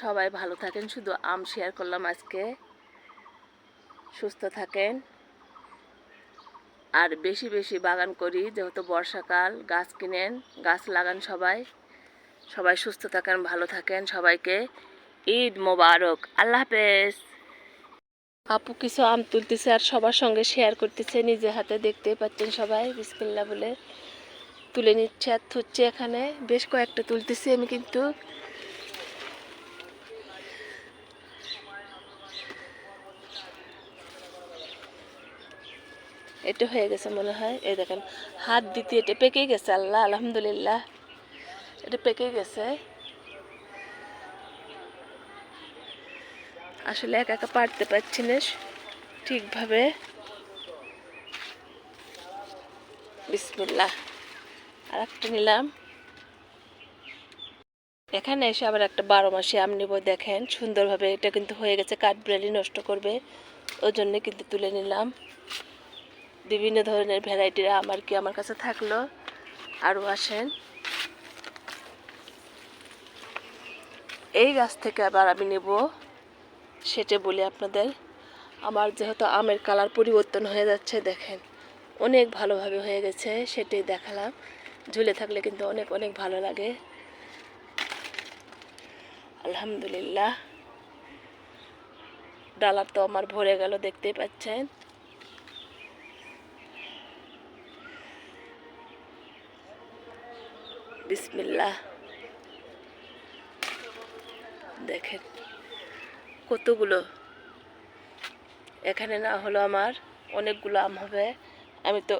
সবাই ভালো থাকেন, শুধু আম শেয়ার করলাম আজকে। সুস্থ থাকেন। আর বেশি বেশি বাগান করি, যেহেতু বর্ষাকাল, গাছ কিনেন, গাছ লাগান সবাই। সবাই সুস্থ থাকেন, ভালো থাকেন সবাইকে। ঈদ মোবারক। আল্লাহ হাফেজ। আপু কিছু আম তুলতেছে আর সবার সঙ্গে শেয়ার করতেছে নিজে হাতে দেখতেই পাচ্ছেন সবাই। বিসমিল্লা বলে তুলে নিচ্ছে, আর থুচ্ছে এখানে। বেশ কয়েকটা তুলতেছি আমি কিন্তু। এটা হয়ে গেছে মনে হয়। এই দেখেন, হাত দিতে এটা পেকেই গেছে, আল্লাহ, আলহামদুলিল্লাহ। এটা পেকেই গেছে। আসলে একা একা পারতে পারছি না ঠিকভাবে। বিসমিল্লাহ। আর একটা নিলাম। এখানে এসে আবার একটা বারো মাসে আম নিব, দেখেন, সুন্দরভাবে এটা কিন্তু হয়ে গেছে, কাঠবিড়ালি নষ্ট করবে। ওই জন্য কিন্তু তুলে নিলাম। বিভিন্ন ধরনের ভ্যারাইটির আম আর কি আমার কাছে থাকল? আরও আসেন। এই গাছ থেকে আবার আমি নেব, সেটা বলি আপনাদের। আমার যেহেতু আমের কালার পরিবর্তন হয়ে যাচ্ছে, দেখেন। অনেক ভালোভাবে হয়ে গেছে, সেটাই দেখালাম। ঝুলে থাকলে কিন্তু অনেক অনেক ভালো লাগে। আলহামদুলিল্লাহ। ডালার তো আমার ভরে গেল, দেখতেই পাচ্ছেন। বিসমিল্লাহ। দেখেন কতগুলো। এখানে না হলো আমার অনেকগুলো আম হবে। আমি তো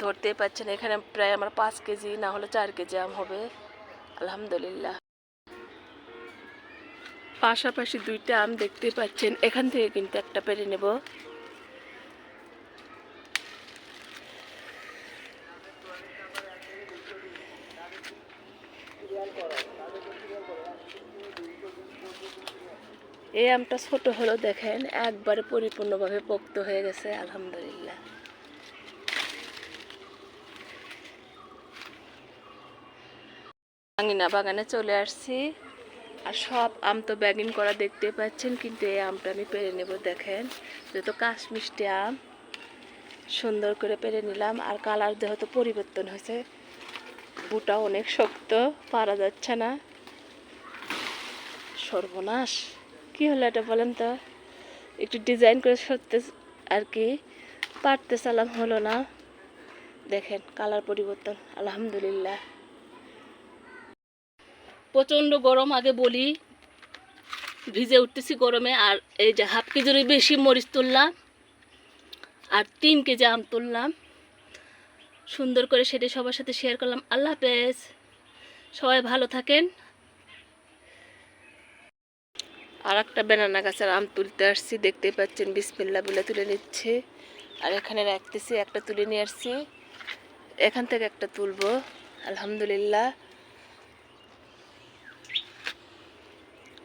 ধরতেই পারছি না এখানে প্রায় আমার পাঁচ কেজি, না হলে চার কেজি আম হবে। আলহামদুলিল্লাহ। পাশাপাশি দুইটা আম দেখতে পাচ্ছেন, এখান থেকে কিন্তু একটা পেরে নেব। এই আমটা ছোট হলো দেখেন একবারে পরিপূর্ণভাবে পোক্ত হয়ে গেছে, আলহামদুলিল্লাহ। আঙিনা বাগানে চলে আসছি আর সব আম তো ব্যাগিং করা দেখতে পাচ্ছেন, কিন্তু এই আমটা আমি পেরে নেব, দেখেন। যেহেতু কাশ মিষ্টি আম, সুন্দর করে পেরে নিলাম, আর কালার যেহেতু পরিবর্তন হয়েছে বুটা অনেক শক্ত, পারা যাচ্ছে না। সর্বনাশ। কি হলো এটা বলেন তো? একটু ডিজাইন করে সরতে আর কি, পারতে চালাম হলো না। দেখেন কালার পরিবর্তন, আলহামদুলিল্লাহ। প্রচণ্ড গরম, আগে বলি, ভিজে উঠতেছি গরমে, আর এই যে হাফ কেজির বেশি মরিচ তুললাম, আর তিন কেজি আম তুললাম। সুন্দর করে সেটা সবার সাথে শেয়ার করলাম। আল্লাহ হাফেজ। সবাই ভালো থাকেন। আর একটা বেনানা গাছের আম তুলতে আসছি দেখতেই পাচ্ছেন বিসমিল্লা বলে তুলে নিচ্ছে। আর এখানে রাখতেছি, একটা তুলে নিয়ে আসছি। এখান থেকে একটা তুলবো, আলহামদুলিল্লাহ।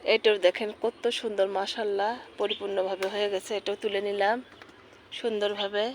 এটাও দেখেন, কত সুন্দর মাসাল্লাহ পরিপূর্ণভাবে হয়ে গেছে, এটাও তুলে নিলাম, সুন্দরভাবে।